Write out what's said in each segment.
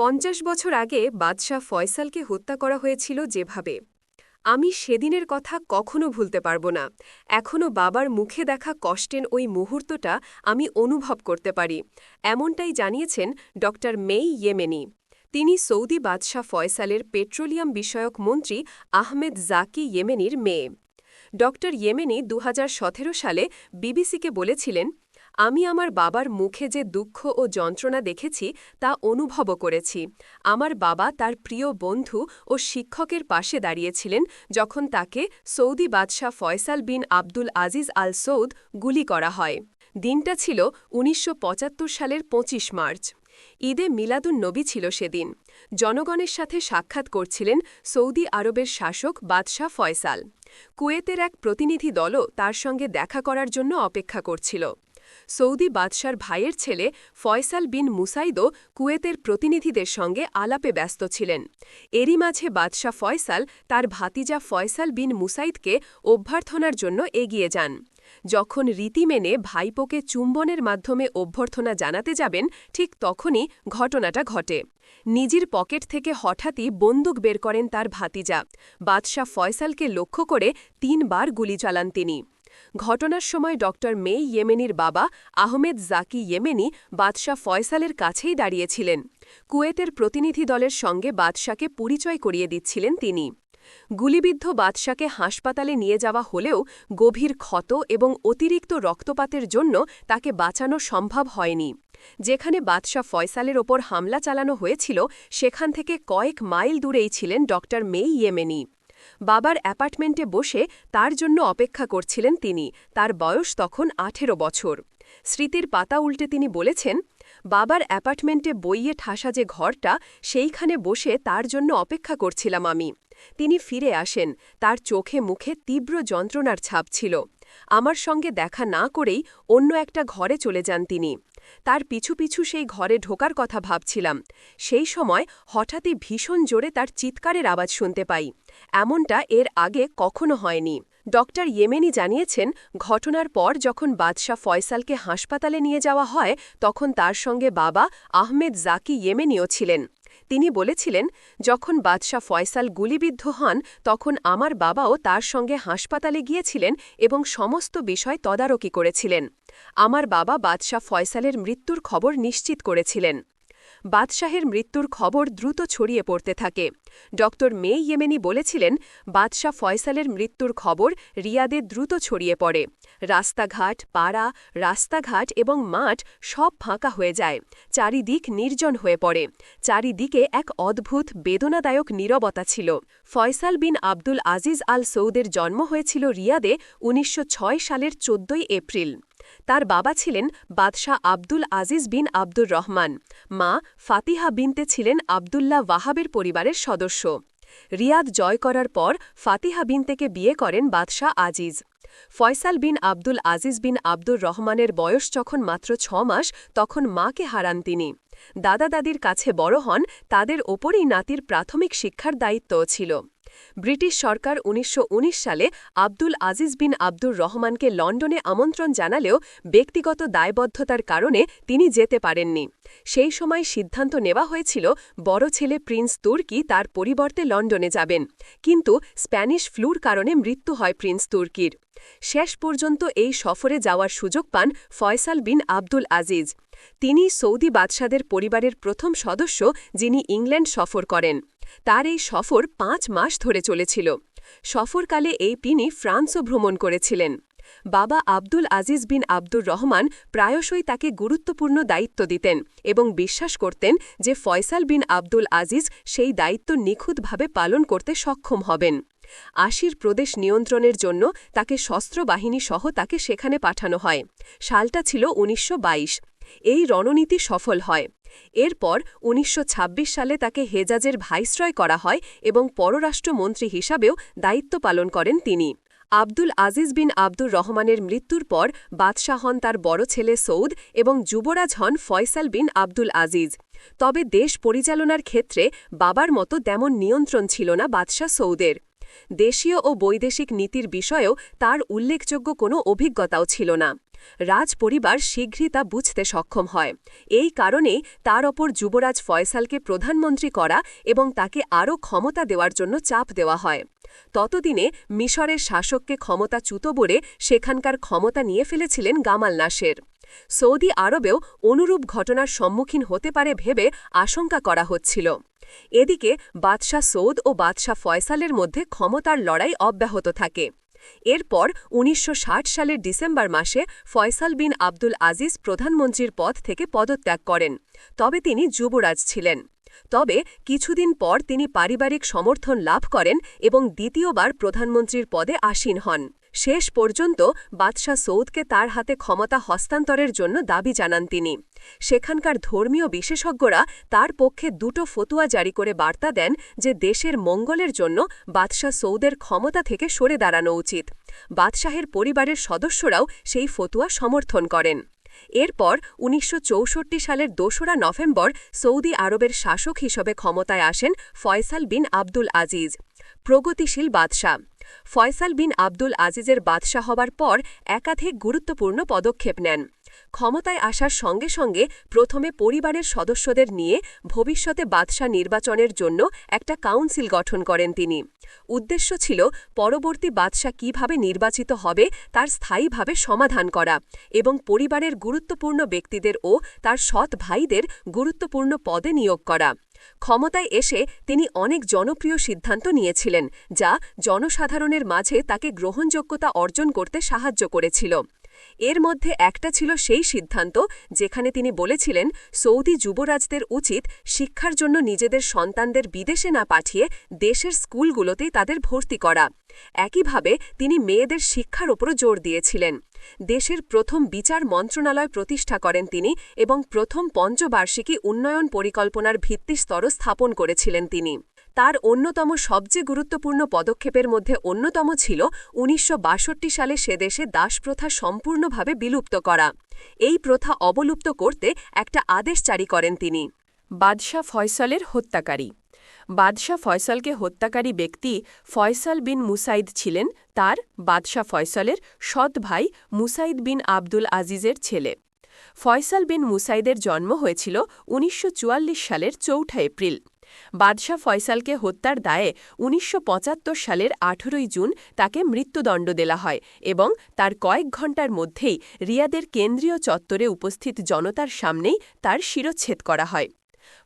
পঞ্চাশ বছর আগে বাদশাহ ফয়সালকে হত্যা করা হয়েছিল যেভাবে। আমি সেদিনের কথা কখনো ভুলতে পারব না। এখনও বাবার মুখে দেখা কষ্টের ওই মুহূর্তটা আমি অনুভব করতে পারি। এমনটাই জানিয়েছেন ড. মেই ইয়েমেনি। তিনি সৌদি বাদশাহ ফয়সালের পেট্রোলিয়াম বিষয়ক মন্ত্রী আহমেদ জাকি ইয়েমেনির মেয়ে। ড. ইয়েমেনি দু হাজার সতেরো সালে বিবিসিকে বলেছিলেন আমি আমার বাবার মুখে যে দুঃখ ও যন্ত্রণা দেখেছি, তা অনুভবও করেছি। আমার বাবা তার প্রিয় বন্ধু ও শিক্ষকের পাশে দাঁড়িয়েছিলেন যখন তাকে সৌদি বাদশাহ ফয়সাল বিন আব্দুল আজিজ আল সৌদ গুলি করা হয়। দিনটা ছিল উনিশশো পঁচাত্তর সালের ২৫ মার্চ। ঈদে মিলাদুন নবী ছিল সেদিন। জনগণের সাথে সাক্ষাৎ করছিলেন সৌদি আরবের শাসক বাদশাহ ফয়সাল। কুয়েতের এক প্রতিনিধি দলও তার সঙ্গে দেখা করার জন্য অপেক্ষা করছিল। সৌদি বাদশার ভাইয়ের ছেলে ফয়সাল বিন মুসাইদও কুয়েতের প্রতিনিধিদের সঙ্গে আলাপে ব্যস্ত ছিলেন। এরই মাঝে বাদশাহ ফয়সাল তার ভাতিজা ফয়সাল বিন মুসাইদকে অভ্যর্থনার জন্য এগিয়ে যান। যখন রীতি মেনে ভাইপোকে চুম্বনের মাধ্যমে অভ্যর্থনা জানাতে যাবেন, ঠিক তখনই ঘটনাটা ঘটে। নিজের পকেট থেকে হঠাৎই বন্দুক বের করেন তার ভাতিজা। বাদশাহ ফয়সালকে লক্ষ্য করে তিনবার গুলি চালান তিনি। ঘটনার সময় ড মে ইয়েমেনির বাবা আহমেদ জাকি ইয়েমেনি বাদশাহ ফয়সালের কাছেই দাঁড়িয়েছিলেন। কুয়েতের প্রতিনিধি দলের সঙ্গে বাদশাকে পরিচয় করিয়ে দিচ্ছিলেন তিনি। গুলিবিদ্ধ বাদশাকে হাসপাতালে নিয়ে যাওয়া হলেও গভীর ক্ষত এবং অতিরিক্ত রক্তপাতের জন্য তাকে বাঁচানো সম্ভব হয়নি। যেখানে বাদশাহ ফয়সালের ওপর হামলা চালানো হয়েছিল, সেখান থেকে কয়েক মাইল দূরেই ছিলেন ড মে ইয়েমেনি। বাবার অ্যাপার্টমেন্টে বসে তার জন্য অপেক্ষা করছিলেন তিনি, তার বয়স তখন আঠেরো বছর। স্মৃতির পাতা উল্টে তিনি বলেছেন, বাবার অ্যাপার্টমেন্টে বইয়ে ঠাসা যে ঘরটা, সেইখানে বসে তার জন্য অপেক্ষা করছিলাম আমি। তিনি ফিরে আসেন, তার চোখে মুখে তীব্র যন্ত্রণার ছাপ ছিল। আমার সঙ্গে দেখা না করেই অন্য একটা ঘরে চলে যান তিনি। তার পিছু পিছু সেই ঘরে ঢোকার কথা ভাবছিলাম। সেই সময় হঠাৎই ভীষণ জোরে তার চিৎকারের আওয়াজ শুনতে পাই। এমনটা এর আগে কখনো হয়নি। ডক্টর ইয়েমেনি জানিয়েছেন, ঘটনার পর যখন বাদশাহ ফয়সালকে হাসপাতালে নিয়ে যাওয়া হয়, তখন তার সঙ্গে বাবা আহমেদ জাকি ইয়েমেনিও ছিলেন। তিনি বলেছিলেন, যখন বাদশাহ ফয়সাল গুলিবিদ্ধ হন, তখন আমার বাবাও তার সঙ্গে হাসপাতালে গিয়েছিলেন এবং সমস্ত বিষয় তদারকি করেছিলেন। আমার বাবা বাদশাহ ফয়সালের মৃত্যুর খবর নিশ্চিত করেছিলেন। বাদশাহের মৃত্যুর খবর দ্রুত ছড়িয়ে পড়তে থাকে। ড মে ইয়েমেনি বলেছিলেন, বাদশাহ ফয়সালের মৃত্যুর খবর রিয়াদে দ্রুত ছড়িয়ে পড়ে। রাস্তাঘাট, পাড়া, রাস্তাঘাট এবং মাঠ সব ফাঁকা হয়ে যায়। চারিদিক নির্জন হয়ে পড়ে। চারিদিকে এক অদ্ভুত, বেদনাদায়ক নীরবতা ছিল। ফয়সাল বিন আব্দুল আজিজ আল সৌদের জন্ম হয়েছিল রিয়াদে উনিশশো ছয় সালের চোদ্দই এপ্রিল। তার বাবা ছিলেন বাদশাহ আব্দুল আজিজ বিন আব্দুর রহমান। মা ফাতিহা বিনতে ছিলেন আবদুল্লাহ ওয়াহাবের পরিবারের সদস্য। রিয়াদ জয় করার পর ফাতিহা বিনতেকে বিয়ে করেন বাদশাহ আজিজ। ফয়সাল বিন আব্দুল আজিজ বিন আব্দুর রহমানের বয়স যখন মাত্র ছ মাস, তখন মাকে হারান তিনি। দাদা দাদির কাছে বড় হন, তাদের ওপরই নাতির প্রাথমিক শিক্ষার দায়িত্বও ছিল। ব্রিটিশ সরকার উনিশশো উনিশ সালে আব্দুল আজিজ বিন আব্দুর রহমানকে লন্ডনে আমন্ত্রণ জানালেও ব্যক্তিগত দায়বদ্ধতার কারণে তিনি যেতে পারেননি। সেই সময় সিদ্ধান্ত নেওয়া হয়েছিল, বড় ছেলে প্রিন্স তুর্কি তার পরিবর্তে লন্ডনে যাবেন। কিন্তু স্প্যানিশ ফ্লুর কারণে মৃত্যু হয় প্রিন্স তুর্কির। শেষ পর্যন্ত এই সফরে যাওয়ার সুযোগ পান ফয়সাল বিন আব্দুল আজিজ। তিনি সৌদি বাদশাদের পরিবারের প্রথম সদস্য যিনি ইংল্যান্ড সফর করেন। তার এই সফর পাঁচ মাস ধরে চলেছিল। সফরকালে এই তিনি ফ্রান্সও ভ্রমণ করেছিলেন। বাবা আব্দুল আজিজ বিন আব্দুর রহমান প্রায়শই তাকে গুরুত্বপূর্ণ দায়িত্ব দিতেন এবং বিশ্বাস করতেন যে ফয়সাল বিন আব্দুল আজিজ সেই দায়িত্ব নিখুঁতভাবে পালন করতে সক্ষম হবেন। আশির প্রদেশ নিয়ন্ত্রণের জন্য তাকে শস্ত্র বাহিনী সহ তাকে সেখানে পাঠানো হয়। সালটা ছিল উনিশশো বাইশ। এই রণনীতি সফল হয়। এরপর উনিশশো ছাব্বিশ সালে তাকে হেজাজের ভাইসরয় করা হয় এবং পররাষ্ট্রমন্ত্রী হিসাবেও দায়িত্ব পালন করেন তিনি। আব্দুল আজিজ বিন আব্দুর রহমানের মৃত্যুর পর বাদশাহ হন তার বড় ছেলে সৌদ এবং যুবরাজ হন ফয়সাল বিন আব্দুল আজিজ। তবে দেশ পরিচালনার ক্ষেত্রে বাবার মতো তেমন নিয়ন্ত্রণ ছিল না বাদশাহ সৌদের। দেশীয় ও বৈদেশিক নীতির বিষয়েও তার উল্লেখযোগ্য কোনো অভিজ্ঞতাও ছিল না। রাজ পরিবার শীঘ্রই তা বুঝতে সক্ষম হয়। এই কারণে তার ওপর যুবরাজ ফয়সালকে প্রধানমন্ত্রী করা এবং তাকে আরও ক্ষমতা দেওয়ার জন্য চাপ দেওয়া হয়। ততদিনে মিশরের শাসককে ক্ষমতাচ্যুত বলে সেখানকার ক্ষমতা নিয়ে ফেলেছিলেন গামাল নাসের। সৌদি আরবেও অনুরূপ ঘটনার সম্মুখীন হতে পারে ভেবে আশঙ্কা করা হচ্ছিল। এদিকে বাদশাহ সৌদ ও বাদশাহ ফয়সালের মধ্যে ক্ষমতার লড়াই অব্যাহত থাকে। এরপর উনিশশো ষাট সালের ডিসেম্বর মাসে ফয়সাল বিন আব্দুল আজিজ প্রধানমন্ত্রীর পদ থেকে পদত্যাগ করেন। তবে তিনি যুবরাজ ছিলেন। তবে কিছুদিন পর তিনি পারিবারিক সমর্থন লাভ করেন এবং দ্বিতীয়বার প্রধানমন্ত্রীর পদে আসীন হন। শেষ পর্যন্ত বাদশাহ সৌদকে তার হাতে ক্ষমতা হস্তান্তরের জন্য দাবি জানান তিনি। সেখানকার ধর্মীয় বিশেষজ্ঞরা তার পক্ষে দুটো ফতুয়া জারি করে বার্তা দেন যে দেশের মঙ্গলের জন্য বাদশাহ সৌদের ক্ষমতা থেকে সরে দাঁড়ানো উচিত। বাদশাহের পরিবারের সদস্যরাও সেই ফতুয়া সমর্থন করেন। এরপর উনিশশো চৌষট্টি সালের দোসরা নভেম্বর সৌদি আরবের শাসক হিসেবে ক্ষমতায় আসেন ফয়সাল বিন আব্দুল আজিজ, প্রগতিশীল বাদশাহ। ফয়সাল বিন আব্দুল আজিজের বাদশাহ হবার পর একাধিক গুরুত্বপূর্ণ পদক্ষেপ নেন। ক্ষমতায় আসার সঙ্গে সঙ্গে প্রথমে পরিবারের সদস্যদের নিয়ে ভবিষ্যতে বাদশাহ নির্বাচনের জন্য একটা কাউন্সিল গঠন করেন তিনি। উদ্দেশ্য ছিল পরবর্তী বাদশাহ কীভাবে নির্বাচিত হবে তার স্থায়ীভাবে সমাধান করা এবং পরিবারের গুরুত্বপূর্ণ ব্যক্তিদের ও তার সৎ ভাইদের গুরুত্বপূর্ণ পদে নিয়োগ করা। ক্ষমতায় এসে তিনি অনেক জনপ্রিয় সিদ্ধান্ত নিয়েছিলেন, যা জনসাধারণের মাঝে তাকে গ্রহণযোগ্যতা অর্জন করতে সাহায্য করেছিল। এর মধ্যে একটা ছিল সেই সিদ্ধান্ত, যেখানে তিনি বলেছিলেন, সৌদি যুবরাজদের উচিত শিক্ষার জন্য নিজেদের সন্তানদের বিদেশে না পাঠিয়ে দেশের স্কুলগুলোতেই তাদের ভর্তি করা। একইভাবে তিনি মেয়েদের শিক্ষার ওপরও জোর দিয়েছিলেন। দেশের প্রথম বিচার মন্ত্রণালয় প্রতিষ্ঠা করেন তিনি এবং প্রথম পঞ্চবার্ষিকী উন্নয়ন পরিকল্পনার ভিত্তিস্তর স্থাপন করেছিলেন তিনি। তার অন্যতম সবচেয়ে গুরুত্বপূর্ণ পদক্ষেপের মধ্যে অন্যতম ছিল উনিশশো বাষট্টি সালে সে দেশে দাসপ্রথা সম্পূর্ণভাবে বিলুপ্ত করা। এই প্রথা অবলুপ্ত করতে একটা আদেশ জারি করেন তিনি। বাদশাহ ফয়সলের হত্যাকারী। বাদশাহ ফয়সলকে হত্যাকারী ব্যক্তি ফয়সাল বিন মুসাইদ ছিলেন তার বাদশাহ ফয়সলের সৎ ভাই মুসাইদ বিন আব্দুল আজিজের ছেলে। ফয়সাল বিন মুসাইদের জন্ম হয়েছিল উনিশশো চুয়াল্লিশ সালের চৌঠা এপ্রিল। বাদশাহ ফয়সালকে হত্যার দায়ে উনিশশো পঁচাত্তর সালের আঠেরোই জুন তাকে মৃত্যুদণ্ড দেওয়া হয় এবং তার কয়েক ঘণ্টার মধ্যেই রিয়াদের কেন্দ্রীয় চত্বরে উপস্থিত জনতার সামনেই তার শিরচ্ছেদ করা হয়।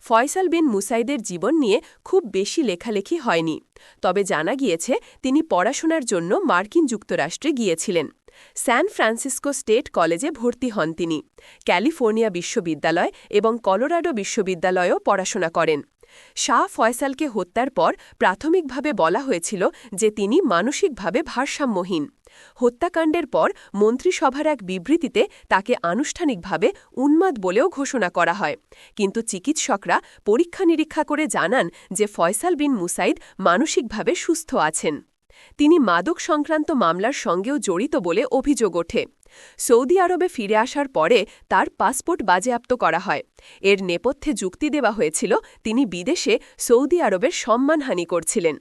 ফয়সাল বিন মুসাইদের জীবন নিয়ে খুব বেশি লেখালেখি হয়নি। তবে জানা গিয়েছে, তিনি পড়াশোনার জন্য মার্কিন যুক্তরাষ্ট্রে গিয়েছিলেন। স্যান ফ্রান্সিসকো স্টেট কলেজে ভর্তি হন তিনি। ক্যালিফোর্নিয়া বিশ্ববিদ্যালয় এবং কলোরাডো বিশ্ববিদ্যালয়েও পড়াশোনা করেন। শাহ ফয়সালকে হত্যার পর প্রাথমিকভাবে বলা হয়েছিল যে তিনি মানসিকভাবে ভারসাম্যহীন। হত্যাকাণ্ডের পর মন্ত্রিসভার এক বিবৃতিতে তাকে আনুষ্ঠানিকভাবে উন্মাদ বলেও ঘোষণা করা হয়। কিন্তু চিকিৎসকরা পরীক্ষা নিরীক্ষা করে জানান যে ফয়সাল বিন মুসাইদ মানসিকভাবে সুস্থ আছেন। তিনি মাদক সংক্রান্ত মামলার সঙ্গেও জড়িত বলে অভিযোগ ওঠে। সৌদি আরবে ফিরে আসার পরে তার পাসপোর্ট বাজেয়াপ্ত করা হয়। এর নেপথ্যে যুক্তি দেওয়া হয়েছিল, তিনি বিদেশে সৌদি আরবের সম্মানহানি করছিলেন।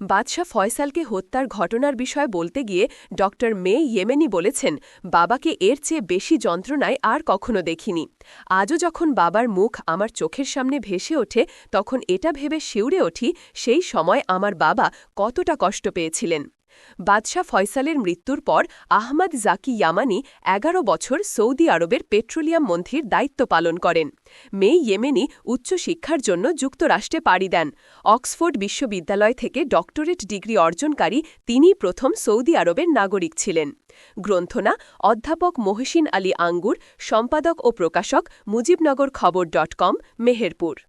বাদশাহ ফয়সালকে হত্যার ঘটনার বিষয়ে বলতে গিয়ে ড মে ইয়েমেনি বলেছেন, বাবাকে এর চেয়ে বেশি যন্ত্রণায় আর কখনো দেখিনি। আজও যখন বাবার মুখ আমার চোখের সামনে ভেসে ওঠে, তখন এটা ভেবে শিউরে ওঠি, সেই সময় আমার বাবা কতটা কষ্ট পেয়েছিলেন। বাদশাহ ফয়সালের মৃত্যুর পর আহমদ জাকি ইয়ামানি এগারো বছর সৌদি আরবের পেট্রোলিয়াম মন্ত্রীর দায়িত্ব পালন করেন। মে ইয়েমেনি উচ্চশিক্ষার জন্য যুক্তরাষ্ট্রে পাড়ি দেন। অক্সফোর্ড বিশ্ববিদ্যালয় থেকে ডক্টরেট ডিগ্রি অর্জনকারী তিনি প্রথম সৌদি আরবের নাগরিক ছিলেন। গ্রন্থনা অধ্যাপক মহসিন আলী আঙ্গুর, সম্পাদক ও প্রকাশক মুজিবনগর খবর ডট কম, মেহেরপুর।